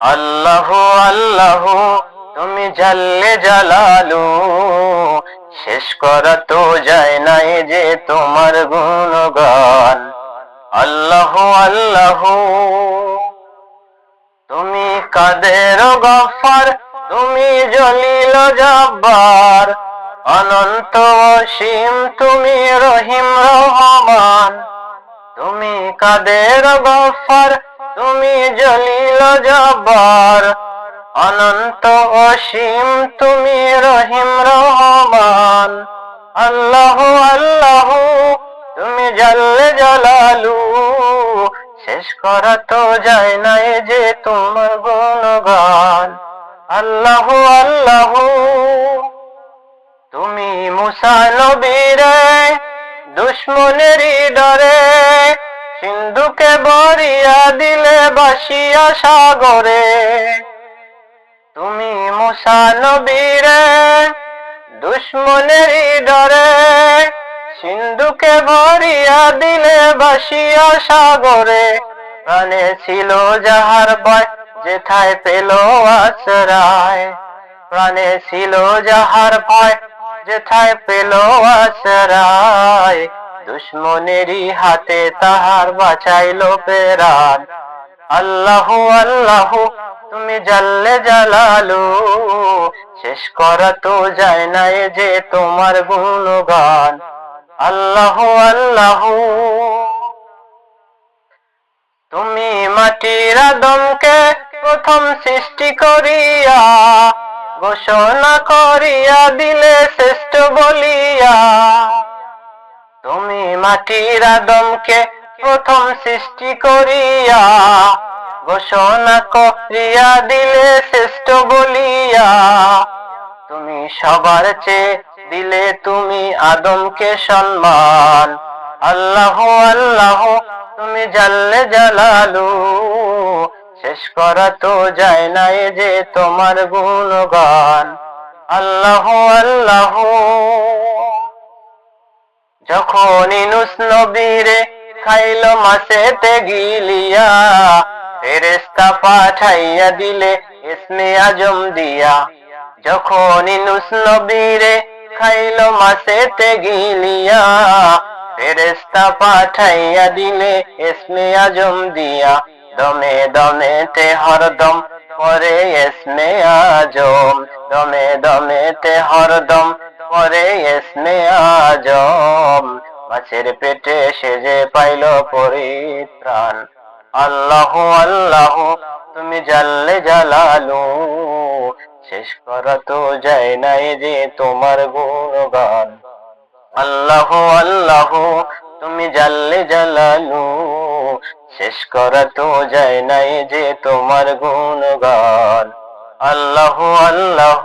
আল্লাহ আল্লাহ, তুমি জাল্লে জালালু। শেষ করা তো যায় না এ যে তোমার গুণগান। আল্লাহ আল্লাহ, তুমি কাদের গফার? তুমি জলিল জব্বার। অনন্ত অসীম, তুমি রহিম রহমান। তুমি কাদের গফার? তুমি জলিল জব্বার, অনন্ত অসীম তুমি রহিম রহমান। আল্লাহ আল্লাহ, তুমি জাল্লে জালালু, শেষ করা তো যায় না এ যে তোমার গুণগান। আল্লাহ আল্লাহ, তুমি মুসা নবীরে ডরে সিন্ধুকে বরিয়া দিলে বাসিয়া সাগরে। তুমি মুসা নবীরে, দুশ্মনেরই ডরে। সিন্ধুকে ভরিয়া দিলে বাসিয়া সাগরে। প্রাণে ছিল যাহার ভয়, যেথায় পেল আশ্রয়। প্রাণে ছিল যাহার ভয়, যেথায় পেল আশ্রয়। দুশ্মনেরই হাতে তাহার বাঁচাইল পেরান আল্লাহ আল্লাহ, তুমি জাল্লে জালালু। শেষ করা তো যায় না এ যে তোমার গুণগান। আল্লাহ আল্লাহ, তুমি মাটির আদমকে প্রথম সৃষ্টি করিয়া, ঘোষণা করিয়া দিলে শ্রেষ্ঠ বলিয়া। মাটির আদমকে প্রথম সৃষ্টি করিয়া, ঘোষণা করিয়া দিলে শ্রেষ্ঠ বলিয়া, তুমি সবার চেয়ে দিলে তুমি আদমকে সম্মান। আল্লাহ আল্লাহ, তুমি জাল্লে জালালু, শেষ করা তো যায় না যে তোমার গুণগান। আল্লাহ আল্লাহ যখন ইনুস নবীরে খাইল মাসেতে গিলিয়া ফেরেস্তা পাঠাইয়া দিলে ইসমে আজম দিয়া। যখন ইনুস নবীরে খাইল মাসেতে গিলিয়া ফেরেস্তা পাঠাইয়া দিলে ইসমে আজম দিয়া। দমে দমে তে হরদম পরে ইসমে আজম, দমে দমে তে হরদম পরে ইসমে আজম, মাছের পেটে সে যে পাইল পরিত্রাণ। আল্লাহ আল্লাহ, তুমি জাল্লে জালালু, শেষ করা তো যায় না এ যে তোমার গুণগান। আল্লাহ আল্লাহ, তুমি জাল্লে জালালু, শেষ করা তো যায় না এ যে তোমার গুণগান। আল্লাহ আল্লাহ